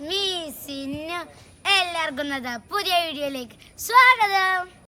Me എല്ലാവർക്കും പുതിയ വീഡിയോയിലേക്ക് സ്വാഗതം.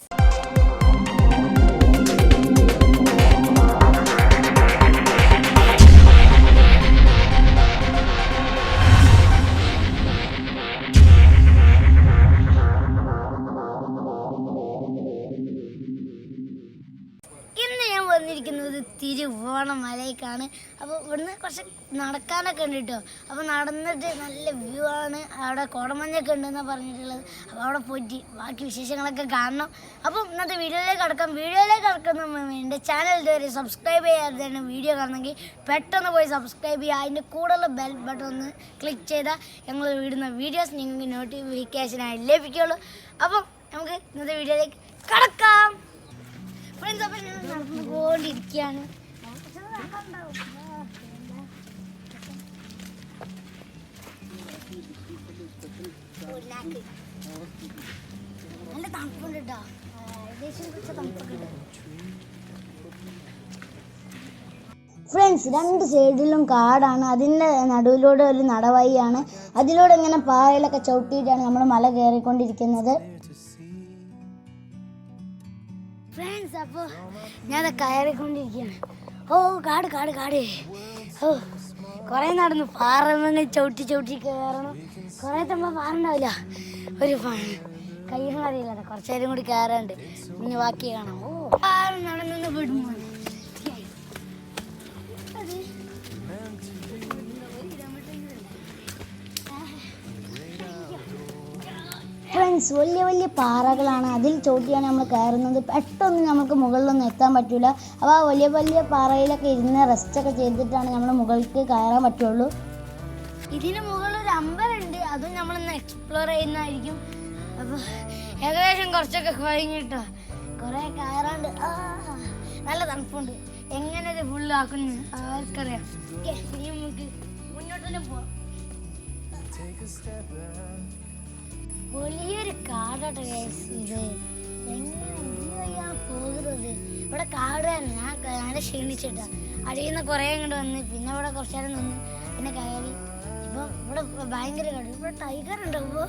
വന്നിരിക്കുന്നത് മലയിലേക്കാണ്. അപ്പോൾ ഇവിടുന്ന് കുറച്ച് നടക്കാനൊക്കെ ഉണ്ട് കേട്ടോ അപ്പോൾ നടന്നിട്ട് നല്ല വ്യൂ ആണ്. അവിടെ കോടമഞ്ഞൊക്കെ ഉണ്ടെന്നാണ് പറഞ്ഞിട്ടുള്ളത്. അപ്പോൾ അവിടെ പോയിട്ട് ബാക്കി വിശേഷങ്ങളൊക്കെ കാണണം. അപ്പോൾ ഇന്നത്തെ വീഡിയോയിലേക്ക് കടക്കാം. വീഡിയോയിലേക്ക് കിടക്കുന്ന എന്റെ ചാനൽ ഇതുവരെ സബ്സ്ക്രൈബ് ചെയ്യാതെയാണ് വീഡിയോ കാണണമെങ്കിൽ പെട്ടെന്ന് പോയി സബ്സ്ക്രൈബ് ചെയ്യുക. അതിന്റെ കൂടെയുള്ള ബെൽ ബട്ടൺ ഒന്ന് ക്ലിക്ക് ചെയ്താൽ ഞങ്ങൾ വിടുന്ന വീഡിയോസ് നിങ്ങൾക്ക് നോട്ടിഫിക്കേഷനായി ലഭിക്കുള്ളൂ. അപ്പം നമുക്ക് ഇന്നത്തെ വീഡിയോയിലേക്ക് കിടക്കാം. ഫ്രണ്ട്സ് അപ്പം ഞാൻ നടന്നുകൊണ്ടിരിക്കുകയാണ്. നല്ല തണുപ്പുണ്ട് കേട്ടോ ഏകദേശം കുറച്ച് തണുപ്പൊക്കെ ഉണ്ട് ഫ്രണ്ട്സ് രണ്ട് സൈഡിലും കാടാണ്. അതിന്റെ നടുവിലൂടെ ഒരു നടവഴിയാണ്. അതിലൂടെ ഇങ്ങനെ പായലൊക്കെ ചവിട്ടിയിട്ടാണ് നമ്മൾ മല കയറിക്കൊണ്ടിരിക്കുന്നത്. ഫ്രണ്ട്സ് അപ്പോൾ ഞാൻ കയറിക്കൊണ്ടിരിക്കുകയാണ്. ഓ കാട് കാട് കാട്. ഓ കുറേ നടന്നു. പാറമങ്ങ് ചവിട്ടി ചവിട്ടി കയറണം. കുറേ തമ്മ പാറുണ്ടാവില്ല. ഒരു കയ്യൊന്നും അറിയില്ല കുറച്ച് നേരം കൂടി കയറാണ്ട് ഇനി ബാക്കി കാണാം. ഓ പാറ നടന്നു വിടുന്നു. ഫ്രണ്ട്സ് വലിയ വലിയ പാറകളാണ്. അതിൽ ചോട്ടിയാണ് നമ്മൾ കയറുന്നത്. പെട്ടെന്ന് നമുക്ക് മുകളിലൊന്നും എത്താൻ പറ്റില്ല അപ്പോൾ ആ വലിയ വലിയ പാറയിലൊക്കെ ഇരുന്ന് റെസ്റ്റൊക്കെ ചെയ്തിട്ടാണ് നമ്മൾ മുകളിലേക്ക് കയറാൻ പറ്റുള്ളൂ. ഇതിന് മുകളിൽ ഒരു അമ്പലമുണ്ട് അതും നമ്മൾ ഇന്ന് എക്സ്പ്ലോർ ചെയ്യുന്നതായിരിക്കും. അപ്പോൾ ഏകദേശം കുറച്ചൊക്കെ കഴിഞ്ഞിട്ടോ കുറേ കയറാണ്ട്. നല്ല തണുപ്പുണ്ട്. എങ്ങനെ ഇത് ഫുള്ളാക്കുന്നു ആർക്കറിയാം. ഇനി നമുക്ക് മുന്നോട്ട് തന്നെ പോവാം വലിയൊരു ഇത്. എങ്ങനെ പോകുന്നത്? ഇവിടെ കാട് തന്നെ. ഞാൻ നല്ല ക്ഷീണിച്ചിട്ടാ. അടിയിൽ നിന്ന് കുറേ അങ്ങോട്ട് വന്ന് പിന്നെ ഇവിടെ കുറച്ച് നേരം നിന്ന് പിന്നെ കയറി. ഇപ്പം ഇവിടെ ഭയങ്കര കാട്. ഇവിടെ ടൈഗർ ഉണ്ടാവുമ്പോ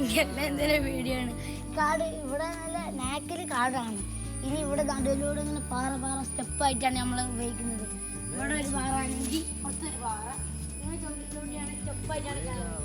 ഇങ്ങനെ എന്തെങ്കിലും പേടിയാണ് കാട് ഇവിടെ നല്ല നാക്കിൽ കാടാണ്. ഇനി ഇവിടെ നടുവിലൂടെ ഇങ്ങനെ പാറ പാറ സ്റ്റെപ്പായിട്ടാണ് നമ്മൾ ഉപയോഗിക്കുന്നത്. ഇവിടെ ഒരു പാറ ആണെങ്കിൽ പുറത്തൊരു പാറ. ഇങ്ങനെ സ്റ്റെപ്പ് സ്റ്റെപ്പായിട്ടാണ്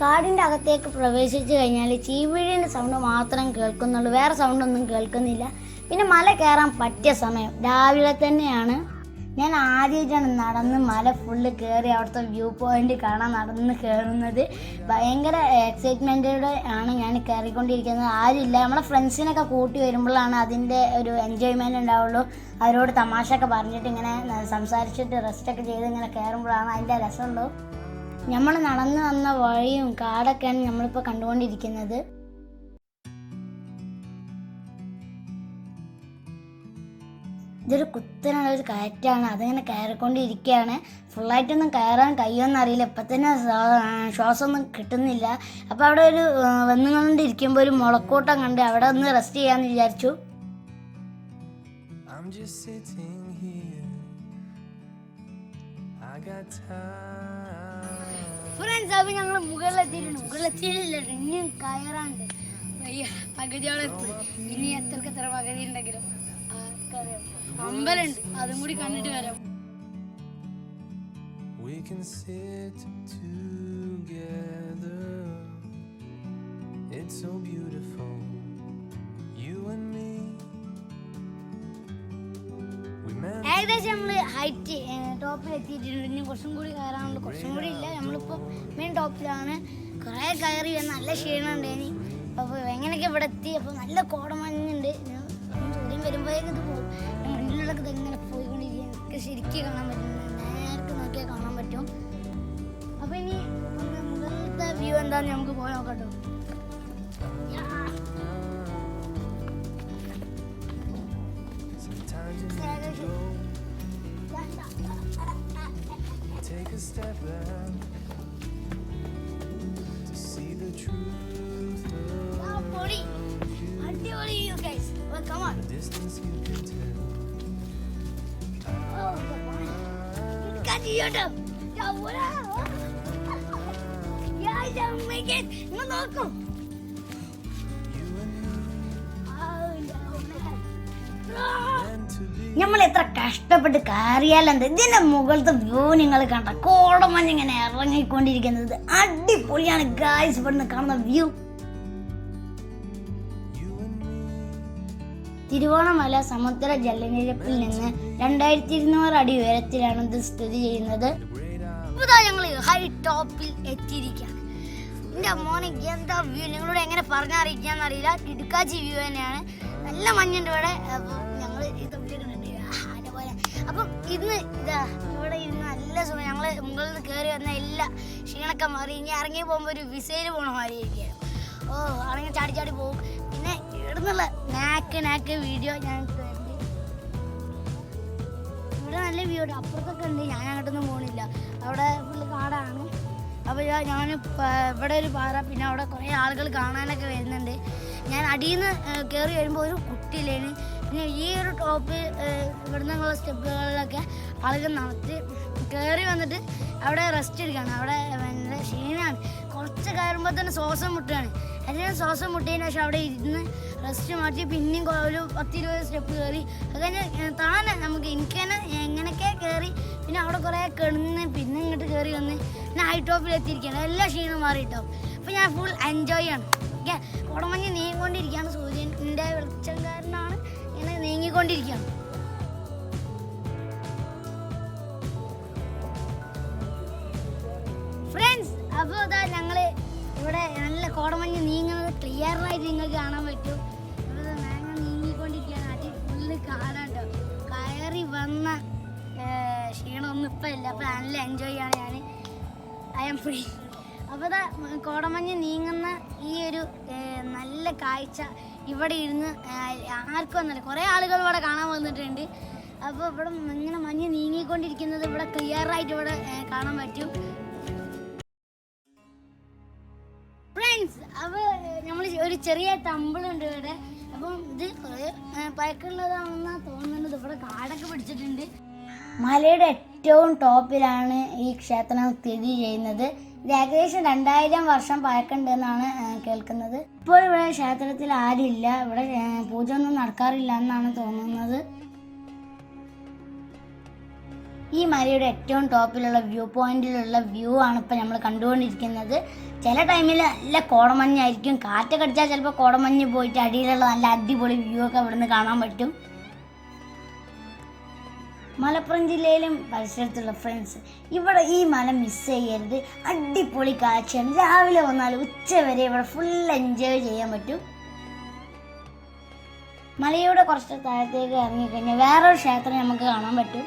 കാടിന്റെ അകത്തേക്ക് പ്രവേശിച്ചു കഴിഞ്ഞാൽ ചീവിഴിന്റെ സൗണ്ട് മാത്രം കേൾക്കുന്നുള്ളൂ. വേറെ സൗണ്ടൊന്നും കേൾക്കുന്നില്ല. പിന്നെ മല കയറാൻ പറ്റിയ സമയം. രാവിലെ തന്നെയാണ്. ഞാൻ ആദ്യമായിട്ടാണ് നടന്ന് മല ഫുള്ള് കയറി അവിടുത്തെ വ്യൂ പോയിന്റ് കാണാൻ നടന്ന് കയറുന്നത്. ഭയങ്കര എക്സൈറ്റ്മെന്റോടെ ആണ് ഞാൻ കയറിക്കൊണ്ടിരിക്കുന്നത്. ആരുമില്ല. നമ്മളെ ഫ്രണ്ട്സിനൊക്കെ കൂട്ടി വരുമ്പോഴാണ് അതിന്റെ ഒരു എൻജോയ്മെന്റ് ഉണ്ടാവുള്ളൂ. അവരോട് തമാശ ഒക്കെ പറഞ്ഞിട്ട് ഇങ്ങനെ സംസാരിച്ചിട്ട് റെസ്റ്റൊക്കെ ചെയ്ത് ഇങ്ങനെ കയറുമ്പോഴാണ് അതിന്റെ രസമുള്ളൂ. നമ്മൾ നടന്നു വന്ന വഴിയും കാടൊക്കെയാണ് നമ്മളിപ്പോൾ കണ്ടുകൊണ്ടിരിക്കുന്നത്. ഇതൊരു കുത്തനുള്ള ഒരു കയറ്റാണ്. അതിങ്ങനെ കയറിക്കൊണ്ടിരിക്കുകയാണ്. ഫുള്ളായിട്ടൊന്നും കയറാൻ കഴിയുമെന്ന് അറിയില്ല. ഇപ്പം തന്നെ ശ്വാ- ശ്വാസമൊന്നും കിട്ടുന്നില്ല. അപ്പോൾ അവിടെ ഒരു വന്നുകൊണ്ടിരിക്കുമ്പോൾ ഒരു മുളക്കൂട്ടം കണ്ട് അവിടെ ഒന്ന് റെസ്റ്റ് ചെയ്യാമെന്ന് വിചാരിച്ചു. I'm just sitting here. I got time. Friends അപ്പൊ ഞങ്ങൾ മുകളിലെത്തിയിട്ടുണ്ട് മുകളിലെത്തിയില്ല ഇനിയും കയറാണ്ട് അയ്യ പകുതിയോളം എത്തി ഇനി എത്രക്ക് എത്ര പകുതി ഉണ്ടെങ്കിലും അമ്പലുണ്ട് അതും കൂടി കണ്ടിട്ട് വരാം We can sit together. It's so beautiful. You and me. We met. ഏകദേശം നമ്മൾ ഹൈറ്റ് ടോപ്പിൽ എത്തിയിട്ടുണ്ട്. ഇനി കുറച്ചും കൂടി കയറാനുണ്ട് കുറച്ചും കൂടി ഇല്ല. നമ്മളിപ്പോൾ മെയിൻ ടോപ്പിലാണ്. കുറേ കയറി നല്ല ക്ഷീണമുണ്ട് ഇനി. അപ്പോൾ എങ്ങനെയൊക്കെ ഇവിടെ എത്തി? അപ്പോൾ നല്ല കോടമഞ്ഞുണ്ട് സൂര്യൻ ചോദ്യം വരുമ്പോഴേക്കും ഇത് പോകും. ഞാൻ മുന്നിലൊക്കെ ഇത് ഇങ്ങനെ പോയിക്കൊണ്ടിരിക്കുക എനിക്ക് ശരിക്കും കാണാൻ പറ്റും നേരത്തെ നോക്കിയാൽ കാണാൻ പറ്റും. അപ്പോൾ ഇനി മുകളിലത്തെ വ്യൂ എന്താണെന്ന് നമുക്ക് പോയി നോക്കട്ടോ sometimes Take a step back to see the truth ആ, you guys? Well, come on. the distance you can tell. Got you, yo, no, what up? Yeah, നിങ്ങൾ Oh, no, man. be. നമ്മൾ എത്ര കഷ്ടപ്പെട്ട് കയറിയാലെന്ത്? ഇതിന്റെ മുകളിലത്തെ വ്യൂ നിങ്ങൾ കണ്ട കോടമഞ്ഞ് ഇങ്ങനെ ഇറങ്ങിക്കൊണ്ടിരിക്കുന്നത്. അടിപൊളിയാണ് ഗായ്സ് ഇവിടുന്ന് കാണുന്ന വ്യൂ. തിരുവോണമല സമുദ്ര ജലനിരപ്പിൽ നിന്ന് രണ്ടായിരത്തി ഇരുന്നൂറ് അടി ഉയരത്തിലാണ് ഇത് സ്ഥിതി ചെയ്യുന്നത്. ഞങ്ങൾ ഹൈ ടോപ്പിൽ എത്തിയിരിക്കുകയാണ്. എന്റെ മോനെ എന്താ വ്യൂ? നിങ്ങളോട് എങ്ങനെ പറഞ്ഞറിയിക്കാന്നറിയില്ല ഇടുക്കാച്ചി വ്യൂ തന്നെയാണ്. നല്ല മഞ്ഞുണ്ട് ഇവിടെ. അപ്പം ഇന്ന് ഇതാ ഇവിടെ ഇരുന്ന് നല്ല സുഖം. ഞങ്ങൾ മുകളിൽ നിന്ന് കയറി വന്ന എല്ലാ ക്ഷീണൊക്കെ മാറി. ഇനി ഇറങ്ങി പോകുമ്പോൾ ഒരു വിസയിൽ പോണ മാതിരി ഇരിക്കുകയാണ് ഓ ഇറങ്ങി ചാടി ചാടി പോകും. പിന്നെ ഇവിടുന്നുള്ള നാക്ക് നാക്ക് വീഡിയോ ഞാൻ ഇവിടെ നല്ല വ്യൂ ഉണ്ട്. അപ്പുറത്തൊക്കെ ഉണ്ട്. ഞാൻ അങ്ങോട്ടൊന്നും പോകണില്ല അവിടെ ഫുള്ള് കാടാണ്. അപ്പോൾ ഞാൻ ഇവിടെ ഒരു പാറ പിന്നെ അവിടെ കുറേ ആളുകൾ കാണാനൊക്കെ വരുന്നുണ്ട്. ഞാൻ അടിയിൽ നിന്ന് കയറി വരുമ്പോൾ ഒരു കുട്ടിയില്ലേന് പിന്നെ ഈ ഒരു ടോപ്പ് ഇവിടെ നിന്നുള്ള സ്റ്റെപ്പുകളിലൊക്കെ ആളുകൾ നടത്തി കയറി വന്നിട്ട് അവിടെ റെസ്റ്റ് എടുക്കുകയാണ്. അവിടെ ക്ഷീണമാണ്. കുറച്ച് കയറുമ്പോൾ തന്നെ ശ്വാസം മുട്ടുകയാണ്. അതിന് ശ്വാസം മുട്ടിയതിന് ശേഷം അവിടെ ഇരുന്ന് റെസ്റ്റ് മാറ്റി പിന്നെയും ഒരു പത്തിരുപത് സ്റ്റെപ്പ് കയറി അത് കഴിഞ്ഞ് ഏ, താനെ നമുക്ക് എനിക്ക് തന്നെ എങ്ങനെയൊക്കെ കയറി പിന്നെ അവിടെ കുറേ കിടന്ന് പിന്നെ ഇങ്ങോട്ട് കയറി വന്ന് പിന്നെ ഹൈ ടോപ്പിൽ എത്തിയിരിക്കുകയാണ്. എല്ലാ ക്ഷീണം മാറിയിട്ടോ അപ്പോൾ ഞാൻ ഫുൾ എൻജോയ് ആണ്. ഓക്കെ കുടമഞ്ഞ് നീങ്ങിക്കൊണ്ടിരിക്കുകയാണ് സൂര്യന്റെ വെളിച്ചം കാരണമാണ് ഇങ്ങനെ ഫ്രണ്ട്സ് അപ്പോൾ അതാ ഞങ്ങൾ ഇവിടെ നല്ല കോടമഞ്ഞ് നീങ്ങുന്നത് ക്ലിയർ ആയിട്ട് നിങ്ങൾക്ക് കാണാൻ പറ്റും. അപ്പോൾ ഞങ്ങൾ നീങ്ങിക്കൊണ്ടിരിക്കുകയാണ്. അടി ഫുള്ള് കാണാട്ടോ കയറി വന്ന ക്ഷീണമൊന്നും ഇപ്പം ഇല്ല. അപ്പോൾ നല്ല എൻജോയ് ആണ് ഞാൻ ഐ എം ഫ്രീ അപ്പോൾ അതാ കോടമഞ്ഞ് നീങ്ങുന്ന ഈ ഒരു നല്ല കാഴ്ച ഇവിടെ ഇരുന്ന് ആർക്കും ഒന്നല്ല കുറേ ആളുകൾ ഇവിടെ കാണാൻ വന്നിട്ടുണ്ട്. അപ്പോൾ ഇവിടെ ഇങ്ങനെ മഞ്ഞ് നീങ്ങിക്കൊണ്ടിരിക്കുന്നത് ഇവിടെ ക്ലിയർ ആയിട്ട് ഇവിടെ കാണാൻ പറ്റും. ഫ്രണ്ട്സ് അപ്പോൾ നമ്മൾ ഒരു ചെറിയ ഉണ്ട് ഇവിടെ. അപ്പം ഇത് കുറേ പഴക്കമുള്ളതാണെന്നാണ് തോന്നുന്നത്. ഇവിടെ കാടൊക്കെ പിടിച്ചിട്ടുണ്ട്. മലയുടെ ഏറ്റവും ടോപ്പിലാണ് ഈ ക്ഷേത്രം സ്ഥിതി ചെയ്യുന്നത്. ഇത് ഏകദേശം രണ്ടായിരം വർഷം പഴക്കമുണ്ടെന്നാണ് കേൾക്കുന്നത്. ഇപ്പോൾ ഇവിടെ ക്ഷേത്രത്തിൽ ആരുമില്ല. ഇവിടെ പൂജ ഒന്നും നടക്കാറില്ല എന്നാണ് തോന്നുന്നത്. ഈ മലയുടെ ഏറ്റവും ടോപ്പിലുള്ള വ്യൂ പോയിന്റിലുള്ള വ്യൂ ആണ് ഇപ്പം നമ്മൾ കണ്ടുകൊണ്ടിരിക്കുന്നത്. ചില ടൈമിൽ നല്ല കോടമഞ്ഞായിരിക്കും. കാറ്റൊക്കെ അടിച്ചാൽ ചിലപ്പോൾ കോടമഞ്ഞ് പോയിട്ട് അടിയിലുള്ള നല്ല അടിപൊളി വ്യൂ ഒക്കെ ഇവിടുന്ന് കാണാൻ പറ്റും. മലപ്പുറം ജില്ലയിലും പരിസരത്തുള്ള ഫ്രണ്ട്സ് ഇവിടെ ഈ മല മിസ് ചെയ്യരുത്. അടിപൊളി കാഴ്ചയാണ്. രാവിലെ വന്നാൽ ഉച്ച വരെ ഇവിടെ ഫുൾ എൻജോയ് ചെയ്യാൻ പറ്റും. മലയുടെ കുറച്ച് താഴത്തേക്ക് ഇറങ്ങിക്കഴിഞ്ഞാൽ വേറൊരു ക്ഷേത്രം നമുക്ക് കാണാൻ പറ്റും.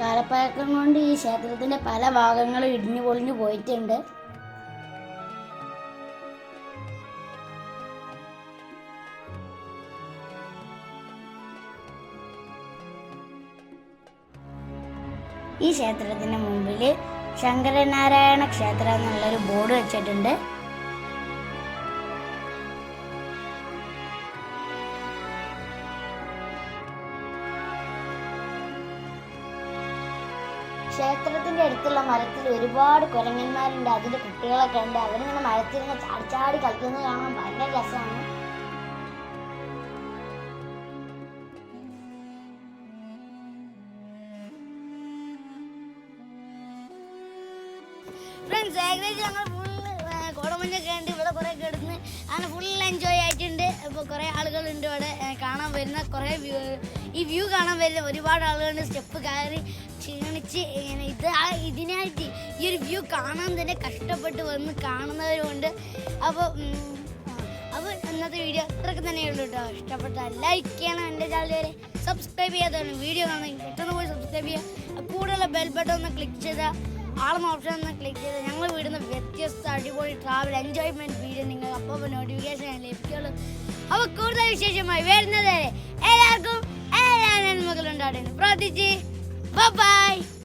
കാലപ്പഴക്കം കൊണ്ട് ഈ ക്ഷേത്രത്തിന്റെ പല ഭാഗങ്ങളും ഇടിഞ്ഞു പൊളിഞ്ഞു പോയിട്ടുണ്ട്. ഈ ക്ഷേത്രത്തിന് മുമ്പിൽ ശങ്കരനാരായണ ക്ഷേത്രം എന്നുള്ളൊരു ബോർഡ് വെച്ചിട്ടുണ്ട്. ക്ഷേത്രത്തിന്റെ അടുത്തുള്ള മരത്തിൽ ഒരുപാട് കുരങ്ങന്മാരുണ്ട്. അതിന്റെ കുട്ടികളൊക്കെ ഉണ്ട് അവരിങ്ങനെ മരത്തിലിങ്ങനെ ചാടി ചാടി കളിക്കുന്നത് കാണാൻ ഭയങ്കര രസമാണ്. ഫ്രണ്ട്സ് ഏകദേശം ഞങ്ങൾ ഫുൾ കോടമഞ്ഞൊക്കെ ഉണ്ട് ഇവിടെ കുറേ കിടന്ന് അങ്ങനെ ഫുൾ എൻജോയ് ആയിട്ടുണ്ട്. ഇപ്പോൾ കുറേ ആളുകളുണ്ട് ഇവിടെ കാണാൻ വരുന്ന കുറേ വ്യൂ ഈ വ്യൂ കാണാൻ വരുന്ന ഒരുപാട് ആളുകളുണ്ട്. സ്റ്റെപ്പ് കയറി ക്ഷീണിച്ച് ഇങ്ങനെ ഇത് ഇതിനായിട്ട് ഈ ഒരു വ്യൂ കാണാൻ തന്നെ കഷ്ടപ്പെട്ട് വന്ന് കാണുന്നവരുമുണ്ട്. അപ്പോൾ അപ്പോൾ ഇന്നത്തെ വീഡിയോ ഇത്രയൊക്കെ തന്നെയുള്ളൂ കേട്ടോ. ഇഷ്ടപ്പെട്ടാൽ ലൈക്ക് ചെയ്യണം എന്റെ ചാനൽ വരെ. സബ്സ്ക്രൈബ് ചെയ്യാത്തവരാണ് വീഡിയോ കാണാൻ പെട്ടെന്ന് പോയി സബ്സ്ക്രൈബ് ചെയ്യുക. കൂടുതലുള്ള ബെൽ ബട്ടൺ ഒന്ന് ക്ലിക്ക് ചെയ്താൽ ആളും ഓപ്ഷൻ ഒന്ന് ക്ലിക്ക് ചെയ്ത് ഞങ്ങൾ വിടുന്ന വ്യത്യസ്ത അടിപൊളി ട്രാവൽ എൻജോയ്മെന്റ് വീഡിയോ നിങ്ങൾ അപ്പോൾ നോട്ടിഫിക്കേഷൻ ലഭിക്കുള്ളൂ. അപ്പോൾ കൂടുതൽ വിശേഷമായി വരുന്നത് എല്ലാവർക്കും എല്ലാ നന്മകളുണ്ടായിരുന്നു പ്രാർത്ഥിച്ച്. ബൈ